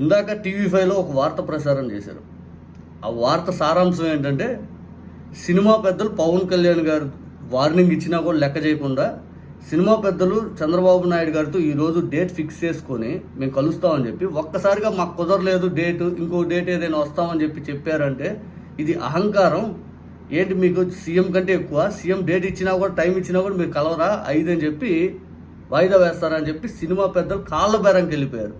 ఇందాక టీవీ ఫైవ్లో ఒక వార్త ప్రసారం చేశారు. ఆ వార్త సారాంశం ఏంటంటే సినిమా పెద్దలు పవన్ కళ్యాణ్ గారు వార్నింగ్ ఇచ్చినా కూడా లెక్క చేయకుండా సినిమా పెద్దలు చంద్రబాబు నాయుడు గారితో ఈరోజు డేట్ ఫిక్స్ చేసుకొని మేము కలుస్తామని చెప్పి ఒక్కసారిగా మాకు కుదరలేదు డేటు ఇంకో డేట్ ఏదైనా వస్తామని చెప్పి చెప్పారంటే ఇది అహంకారం. ఏంటి మీకు సీఎం కంటే ఎక్కువ? సీఎం డేట్ ఇచ్చినా కూడా టైం ఇచ్చినా కూడా మీరు కలవరా? ఐదు అని చెప్పి వాయిదా వేస్తారని చెప్పి సినిమా పెద్దలు కాళ్ళ బేరంకి వెళ్ళిపోయారు.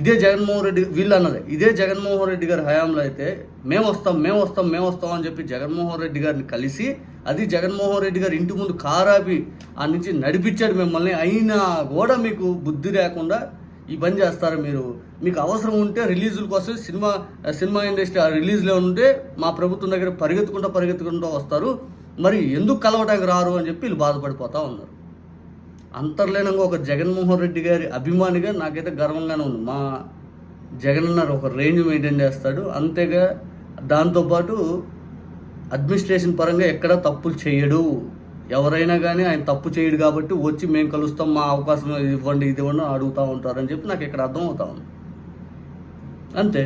ఇదే జగన్మోహన్ రెడ్డి వీళ్ళు అన్నది. ఇదే జగన్మోహన్ రెడ్డి గారి హయాంలో అయితే మేము వస్తాం మేము వస్తాం మేము వస్తాం అని చెప్పి జగన్మోహన్ రెడ్డి గారిని కలిసి అది జగన్మోహన్ రెడ్డి గారి ఇంటి ముందు కారాపి ఆ నుంచి నడిపించాడు మిమ్మల్ని. అయినా కూడా మీకు బుద్ధి లేకుండా ఈ పని చేస్తారు మీరు? మీకు అవసరం ఉంటే రిలీజుల కోసం సినిమా సినిమా ఇండస్ట్రీ ఆ రిలీజ్లో ఉంటే మా ప్రభుత్వం దగ్గర పరిగెత్తుకుంటూ పరిగెత్తుకుంటూ వస్తారు. మరి ఎందుకు కలవటానికి రారు అని చెప్పి వీళ్ళు బాధపడిపోతూ ఉన్నారు. అంతర్లీనంగా ఒక జగన్మోహన్ రెడ్డి గారి అభిమానిగా నాకైతే గర్వంగానే ఉంది. మా జగన్ అన్నారు ఒక రేంజ్ మెయింటైన్ చేస్తాడు. అంతేగా దాంతోపాటు అడ్మినిస్ట్రేషన్ పరంగా ఎక్కడ తప్పులు చేయడు. ఎవరైనా కానీ ఆయన తప్పు చేయడు కాబట్టి వచ్చి మేము కలుస్తాం మా అవకాశం ఇది ఇవ్వండి ఇది ఇవ్వండి అడుగుతూ ఉంటారని చెప్పి నాకు ఇక్కడ అర్థం అవుతా ఉంది. అంతే.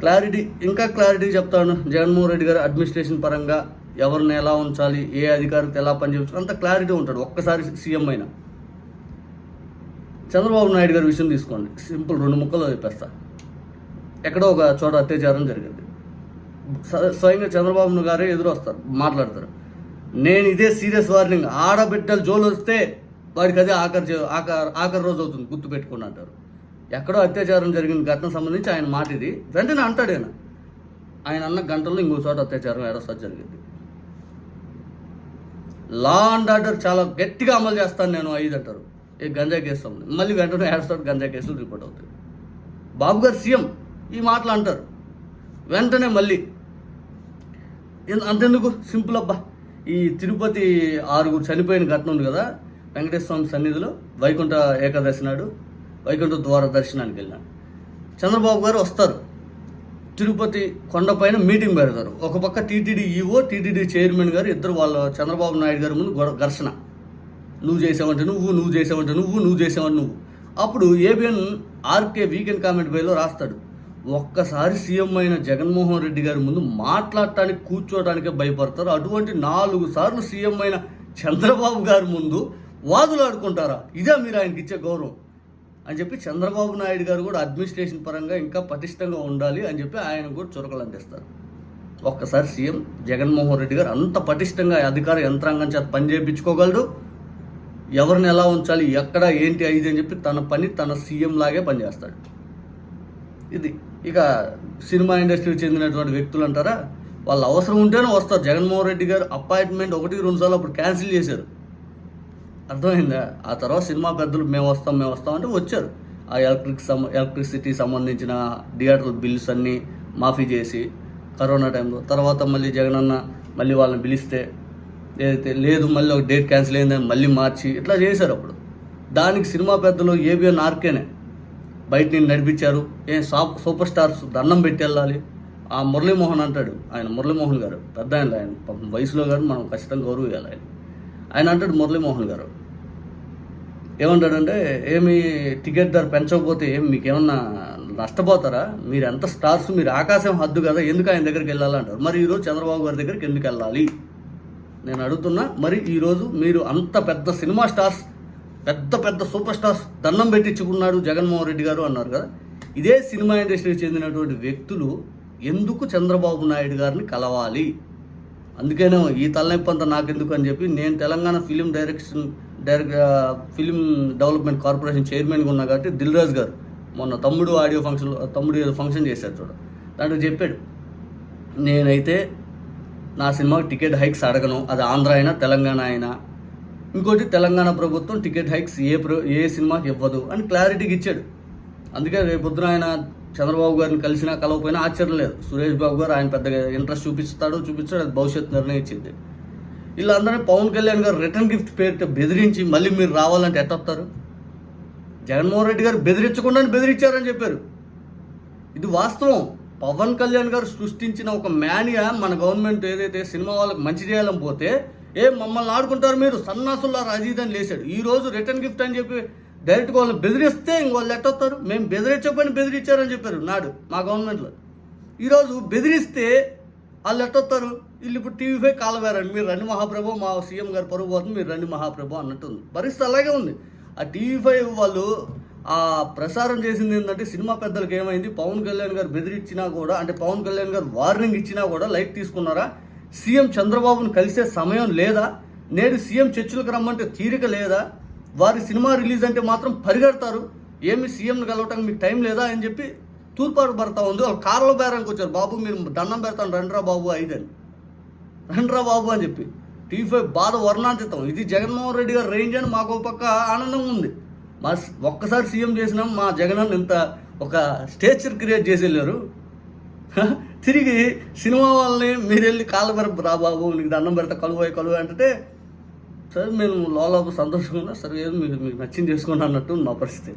క్లారిటీ ఇంకా క్లారిటీ చెప్తాను. జగన్మోహన్ రెడ్డి గారు అడ్మినిస్ట్రేషన్ పరంగా ఎవరిని ఎలా ఉంచాలి ఏ అధికారికి ఎలా పనిచేయచ్చు అంత క్లారిటీ ఉంటాడు. ఒక్కసారి సీఎం అయినా. చంద్రబాబు నాయుడు గారి విషయం తీసుకోండి. సింపుల్ రెండు ముక్కలు చెప్పేస్తా. ఎక్కడో ఒక చోట అత్యాచారం జరిగింది. స్వయంగా చంద్రబాబు గారే ఎదురు వస్తారు మాట్లాడతారు. నేను ఇదే సీరియస్ వార్నింగ్. ఆడబిడ్డలు జోలు వస్తే వాడికి అదే ఆఖరి ఆఖరి ఆఖరి రోజు అవుతుంది గుర్తు పెట్టుకుని అంటారు. ఎక్కడో అత్యాచారం జరిగిన ఘటన సంబంధించి ఆయన మాట ఇది. వెంటనే అంటాడు ఆయన. ఆయన అన్న గంటల్లో ఇంకో చోట అత్యాచారం ఏడోసారి జరిగింది. లా అండ్ ఆర్డర్ చాలా గట్టిగా అమలు చేస్తాను నేను ఐదు అంటారు. ఏ గంజా కేసు ఉంది మళ్ళీ వెంటనే ఏడుస్తాడు గంజా కేసులు రిపోర్ట్ అవుతాయి. బాబు గారు సీఎం ఈ మాటలు అంటారు. వెంటనే మళ్ళీ. అంతెందుకు? సింపుల్ అబ్బా. ఈ తిరుపతి ఆరుగురు చనిపోయిన ఘటన ఉంది కదా వెంకటేశ్వర స్వామి సన్నిధిలో వైకుంఠ ఏకాదశి నాడు వైకుంఠ ద్వార దర్శనానికి వెళ్ళినాడు చంద్రబాబు గారు వస్తారు. తిరుపతి కొండపైన మీటింగ్ పెడతారు. ఒక పక్క టీటీడీ ఈఓ టీటీడీ చైర్మన్ గారు ఇద్దరు వాళ్ళ చంద్రబాబు నాయుడు గారి ముందు ఘర్షణ. నువ్వు చేసావంటే నువ్వు నువ్వు చేసావంటే నువ్వు నువ్వు చేసావంటే నువ్వు. అప్పుడు ఏబిఎన్ ఆర్కే వీకెండ్ కామెంట్ బైలో రాస్తాడు. ఒక్కసారి సీఎం అయిన జగన్మోహన్ రెడ్డి గారి ముందు మాట్లాడటానికి కూర్చోవడానికే భయపడతారు. అటువంటి నాలుగు సార్లు సీఎం అయిన చంద్రబాబు గారి ముందు వాదులాడుకుంటారా? ఇదే మీరు ఆయనకి ఇచ్చే గౌరవం. అని చెప్పి చంద్రబాబు నాయుడు గారు కూడా అడ్మినిస్ట్రేషన్ పరంగా ఇంకా పటిష్టంగా ఉండాలి అని చెప్పి ఆయన కూడా చురకలు అందిస్తారు. ఒక్కసారి సీఎం జగన్మోహన్ రెడ్డి గారు అంత పటిష్టంగా అధికార యంత్రాంగం చేత పని చేయించుకోగలడు. ఎవరిని ఎలా ఉంచాలి ఎక్కడ ఏంటి ఇది అని చెప్పి తన పని తన సీఎం లాగే పనిచేస్తాడు. ఇది ఇక సినిమా ఇండస్ట్రీకి చెందినటువంటి వ్యక్తులు అంటారా? వాళ్ళు అవసరం ఉంటేనే వస్తారు. జగన్మోహన్ రెడ్డి గారు అపాయింట్మెంట్ ఒకటి రెండు సార్లు అప్పుడు క్యాన్సిల్ చేశారు. అర్థమైందా? ఆ తర్వాత సినిమా పెద్దలు మేము వస్తాం మేము వస్తాం అంటే వచ్చారు. ఆ ఎలక్ట్రిక్ సమ ఎలక్ట్రిసిటీ సంబంధించిన థియేటర్ బిల్స్ అన్నీ మాఫీ చేసి కరోనా టైంలో తర్వాత మళ్ళీ జగనన్న మళ్ళీ వాళ్ళని పిలిస్తే ఏదైతే లేదు మళ్ళీ ఒక డేట్ క్యాన్సిల్ అయిందని మళ్ళీ మార్చి ఇట్లా చేశారు అప్పుడు. దానికి సినిమా పెద్దలు ఏబిఎన్ ఆర్కేనే బయట నేను నడిపించారు. ఏ సాప్ సూపర్ స్టార్స్ దండం పెట్టి వెళ్ళాలి. ఆ మురళీమోహన్ అంటాడు ఆయన మురళీమోహన్ గారు పెద్ద ఆయన ఆయన పాపం వయసులో గారు మనం ఖచ్చితంగా గౌరవ ఇవ్వాలి ఆయన. ఆయన అంటాడు మురళీమోహన్ గారు ఏమంటాడంటే ఏమి టికెట్ ధర పెంచకపోతే ఏమి మీకు ఏమన్నా నష్టపోతారా? మీరు ఎంత స్టార్స్ మీరు ఆకాశం హద్దు కదా ఎందుకు ఆయన దగ్గరికి వెళ్ళాలంటారు? మరి ఈరోజు చంద్రబాబు గారి దగ్గరికి ఎందుకు వెళ్ళాలి? నేను అడుగుతున్నా మరి ఈరోజు మీరు అంత పెద్ద సినిమా స్టార్స్ పెద్ద పెద్ద సూపర్ స్టార్స్ దండం పెట్టించుకున్నాడు జగన్మోహన్ రెడ్డి గారు అన్నారు కదా. ఇదే సినిమా ఇండస్ట్రీకి చెందినటువంటి వ్యక్తులు ఎందుకు చంద్రబాబు నాయుడు గారిని కలవాలి? అందుకనే ఈ తలనొప్పంతా నాకెందుకు అని చెప్పి నేను Telangana film direction direct film development corporation చైర్మన్గా ఉన్నా కాబట్టి దిల్రాజ్ గారు మొన్న తమ్ముడు ఆడియో ఫంక్షన్ తమ్ముడు ఏదో ఫంక్షన్ చేశారు చూడ. దాంట్లో చెప్పాడు నేనైతే నా సినిమాకి టికెట్ హైక్స్ అడగను. అది ఆంధ్ర అయినా తెలంగాణ అయినా. ఇంకోటి తెలంగాణ ప్రభుత్వం టికెట్ హైక్స్ ఏ ప్రో ఏ సినిమాకి ఇవ్వదు అని క్లారిటీకి ఇచ్చాడు. అందుకే రేపొద్దున ఆయన చంద్రబాబు గారిని కలిసినా కలవపోయినా ఆశ్చర్యం లేదు. సురేష్ బాబు గారు ఆయన పెద్దగా ఇంట్రెస్ట్ చూపిస్తాడు చూపించాడు అది భవిష్యత్ నిర్ణయించింది. వీళ్ళందరినీ పవన్ కళ్యాణ్ గారు రిటర్న్ గిఫ్ట్ పేరుతో బెదిరించి మళ్ళీ మీరు రావాలంటే ఎట్టొస్తారు జగన్మోహన్ రెడ్డి గారు బెదిరించకుండా బెదిరించారని చెప్పారు. ఇది వాస్తవం. పవన్ కళ్యాణ్ గారు సృష్టించిన ఒక మేనియా మన గవర్నమెంట్ ఏదైతే సినిమా వాళ్ళకి మంచి చేయాలని పోతే ఏ మమ్మల్ని ఆడుకుంటారు మీరు? సన్నాసుల్లా అజీద్ అని లేచాడు ఈ రోజు రిటర్న్ గిఫ్ట్ అని చెప్పి డైరెక్ట్గా వాళ్ళని బెదిరిస్తే ఇంక వాళ్ళు ఎట్టొస్తారు మేము బెదిరించకపోయినా బెదిరించారని చెప్పారు నాడు మా గవర్నమెంట్లో. ఈరోజు బెదిరిస్తే వాళ్ళు ఎట్టొస్తారు వీళ్ళు ఇప్పుడు టీవీపై కాలవేరండి మీరు రండి మహాప్రభు మా సీఎం గారు పరుగు పోతుంది మీరు రండి మహాప్రభు అన్నట్టు ఉంది పరిస్థితి అలాగే ఉంది. ఆ టీవీ ఫైవ్ వాళ్ళు ఆ ప్రసారం చేసింది ఏంటంటే సినిమా పెద్దలకు ఏమైంది? పవన్ కళ్యాణ్ గారు బెదిరించినా కూడా అంటే పవన్ కళ్యాణ్ గారు వార్నింగ్ ఇచ్చినా కూడా లైట్ తీసుకున్నారా? సీఎం చంద్రబాబును కలిసే సమయం లేదా? నేడు సీఎం చర్చలకు రమ్మంటే తీరిక లేదా? వారి సినిమా రిలీజ్ అంటే మాత్రం పరిగెడతారు. ఏమి సీఎంను కలవటానికి మీకు టైం లేదా అని చెప్పి తూర్పాటు పడతా ఉంది. వాళ్ళు కార్లో బేరానికి వచ్చారు. బాబు మీరు దండం పెడతాను. రండ్రా బాబు ఐదని రండ్రా బాబు అని చెప్పి. టీ ఫైవ్ బాధ వర్ణాంతితం. ఇది జగన్మోహన్ రెడ్డి గారు రేంజ్ అని మాకు ఒక పక్క ఆనందంగా ఉంది. మా ఒక్కసారి సీఎం చేసినాం మా జగన్ ఇంత ఒక స్టేచర్ క్రియేట్ చేసి వెళ్ళారు. తిరిగి సినిమా వాళ్ళని మీరు వెళ్ళి కాళ్ళ రా బాబు నీకు దండం పెడతా కలువ కలువ అంటే సరే మేము లోపు సంతోషంగా ఉన్నా. సరే ఏదో మీకు మీకు నచ్చింది చేసుకోండి అన్నట్టు నా పరిస్థితి.